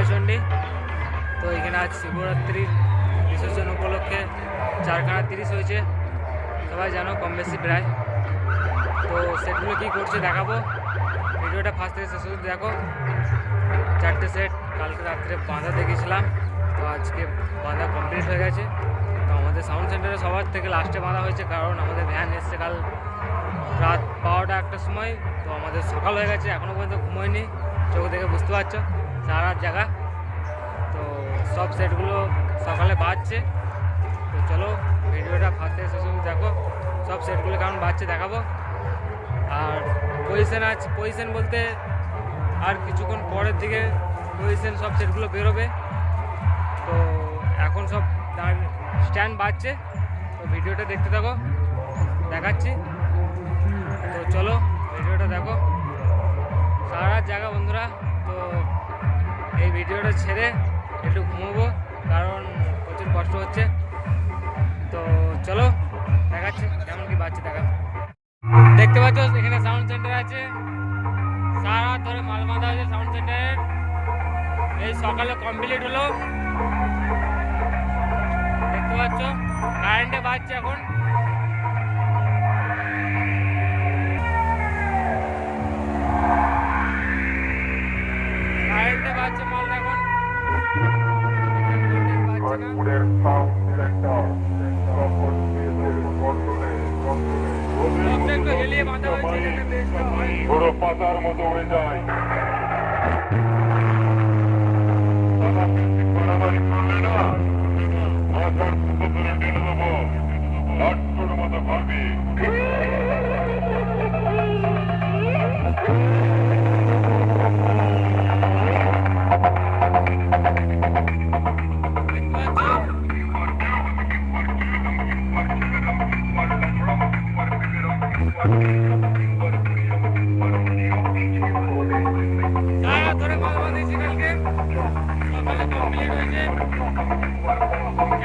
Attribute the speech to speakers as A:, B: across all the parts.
A: বিজয়াচণ্ডী তো এখানে আজ শিবরাত্রি বিসর্জন উপলক্ষে চারখানা তিরিশ হয়েছে। সবাই জানো, কম বেশি প্রায়। তো সেটগুলো কী করছে দেখাবো। ভিডিওটা ফার্স্ট থেকে শেষ অবধি দেখো। চারটে সেট, কালকে রাত্রে বাঁধা দেখেছিলাম। তো আজকে বাঁধা কমপ্লিট হয়ে গেছে। তো আমাদের সাউন্ড সেন্টারে সবার থেকে লাস্টে বাঁধা হয়েছে, কারণ আমাদের ভ্যান এসছে কাল রাত বারোটা একটার সময়। তো আমাদের সকাল হয়ে গেছে এখনও পর্যন্ত ঘুমোয়নি। চোখ দেখে বুঝতে পারছ। সারা জায়গা। তো সব সেটগুলো সকালে বাজছে। তো চলো, ভিডিওটা ফার্স্ট শেষ দেখো। সব সেটগুলো কেমন বাজছে দেখাবো। আর পজিশন আছে পজিশন বলতে আর কিছুক্ষণ পরের দিকে পজিশন সব সেটগুলো বেরোবে। তো এখন সব স্ট্যান্ড বাজছে। তো ভিডিওটা দেখতে থাকো, দেখাচ্ছি। তো চলো, ভিডিওটা দেখো। সারা জায়গা বন্ধুরা, তো এই ভিডিওটা ছেড়ে একটু ঘুমোবো, কারণ প্রচুর কষ্ট হচ্ছে। তো চলো, দেখাচ্ছি কেমন কি বাচ্চা দেখা দেখতে পাচ্ছ, এখানে সাউন্ড সেন্টার আছে। সারা ধরে মাল বাঁধা হয়েছে সাউন্ড সেন্টারের এই সকালে কমপ্লিট হলো। দেখতে পাচ্ছ কারেন্টে বাজছে এখন।
B: Music control
A: সবটা একটু হেলিয়ে বাঁধা হয়েছে যাতে বেশটা হয়
B: পুরো পাতার মতো হয়ে যায় দাদা, করলে না, মাথার মতো করে টেনে দেবো। লাট্টুর মতো ভাবি
A: ほんとに?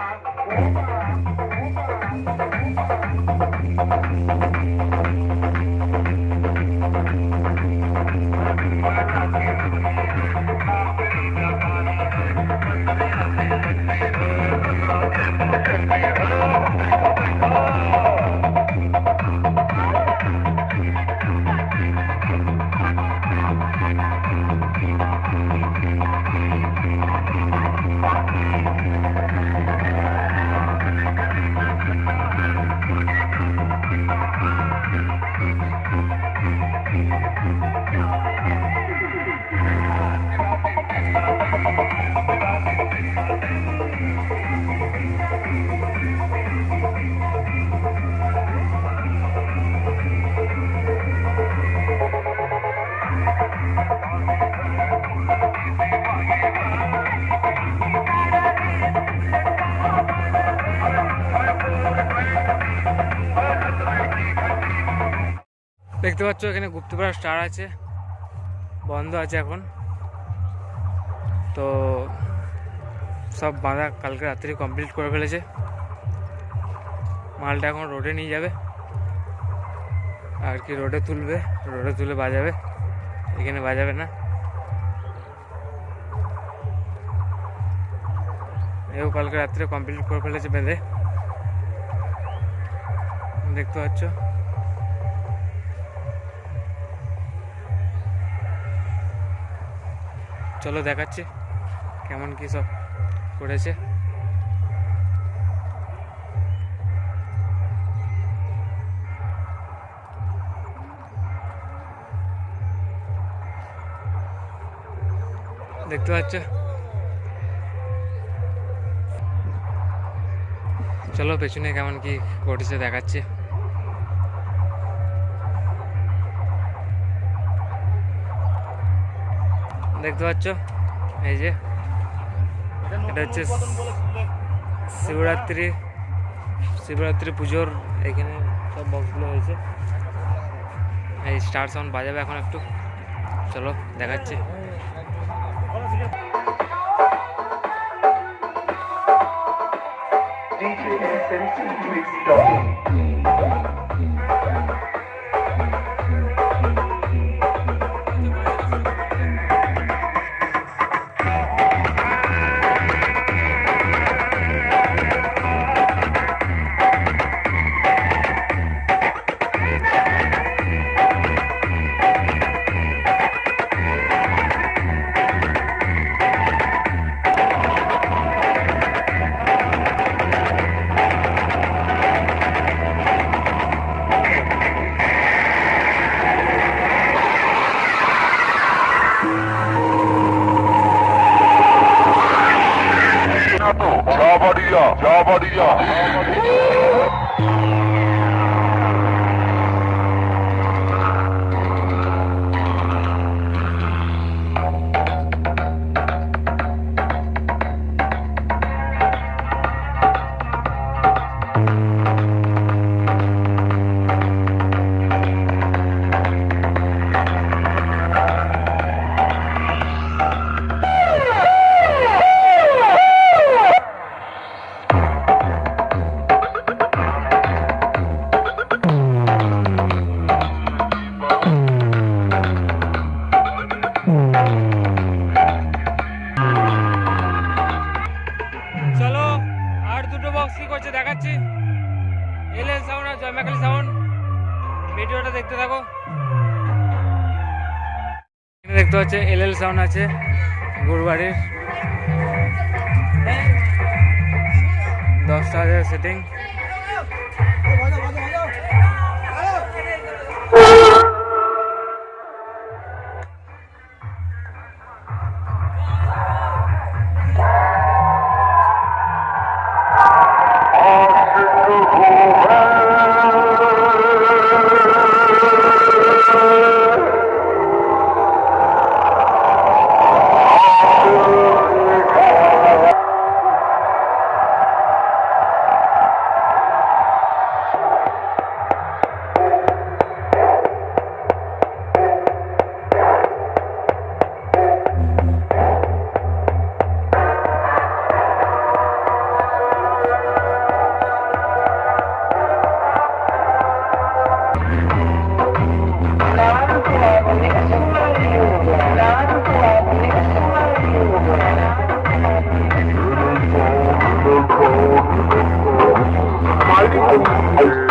A: Bye. Thank you. দেখতে পাচ্ছ এখানে গুপ্তপাড়া স্টার আছে। বন্ধ আছে এখন। তো সব বাঁধা কালকে রাত্রি কমপ্লিট করে ফেলেছে। মালটা এখন রোডে নিয়ে যাবে। আর কি রোডে তুলবে? রোডে তুলে বাজাবে। এখানে বাজাবে না। এও কালকে রাত্রে কমপ্লিট করে ফেলেছে বেঁধে। দেখতে পাচ্ছ? চলো দেখাচ্ছি কেমন কি সব করেছে। দেখতে পাচ্ছ? চলো পেছনে কেমন কি করেছে দেখাচ্ছে। দেখতে পাচ্ছ এই যে এটা হচ্ছে শিবরাত্রি শিবরাত্রি পুজোর এখানে সব বক্সগুলো হয়েছে এই স্টার সাউন্ড বাজাবে এখন একটু চলো দেখাচ্ছি
C: DJ Talking.
A: দেখতে থাকো। দেখতে পাচ্ছে এল এল সাউন্ড আছে গুরবাড়ির। দশটা হাজার setting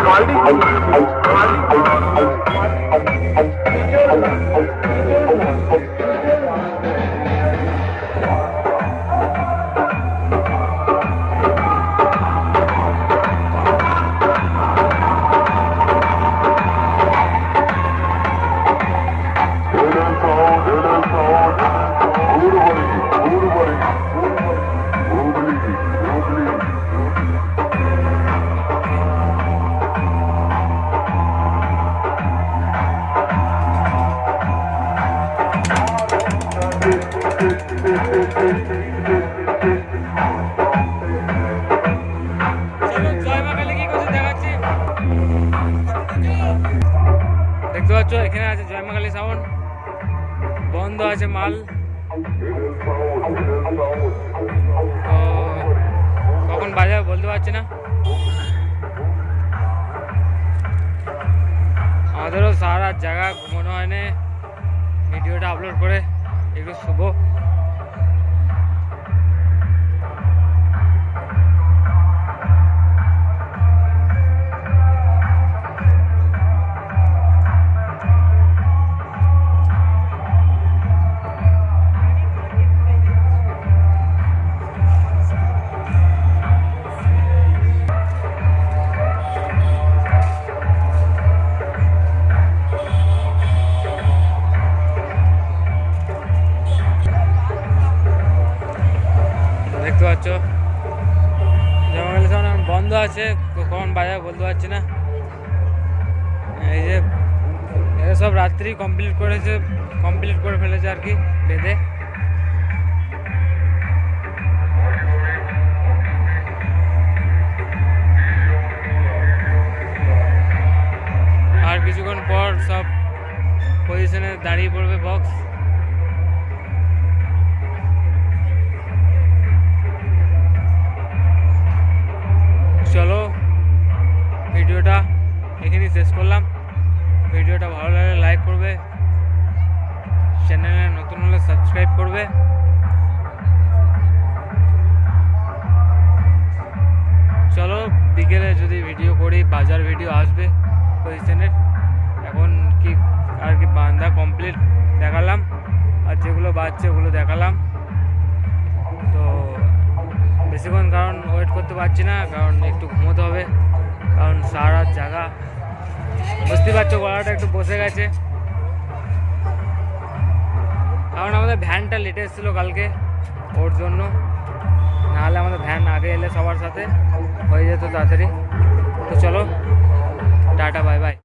B: Mali, Mali, Mali, Mali,
A: আছে জয়মাকালী সাউন্ড বন্ধ আছে মাল। তো কখন বাজাবে বলতে পারছি না। আমাদেরও সারা জায়গা ঘুমানো হয় না ভিডিওটা আপলোড করে, একটু শুভ। বলতে পারছি না? এই যে সব রাত্রি কমপ্লিট করেছে কমপ্লিট করে ফেলেছে আর কি বেঁধে। এখানেই শেষ করলাম। ভিডিওটা ভালো লাগলে লাইক করবে। চ্যানেলে নতুন হলে সাবস্ক্রাইব করবে। চলো, বিকেলে যদি ভিডিও করি, বাজার ভিডিও আসবে পজিশনের এখন কি আর কি বান্ধা কমপ্লিট দেখালাম। আর যেগুলো বাজছে ওগুলো দেখালাম। তো বেশিক্ষণ কারণ ওয়েট করতে পারছি না, কারণ একটু ঘুমোতে হবে। কারণ সারা জায়গা বুঝতে পারছ, গলাটা একটু বসে গেছে। কারণ আমাদের ভ্যানটা লেটে এসেছিল কালকে, ওর জন্য। নাহলে আমাদের ভ্যান আগে এলে সবার সাথে, হয়ে যেত তাড়াতাড়ি। তো চলো, টাটা বাই বাই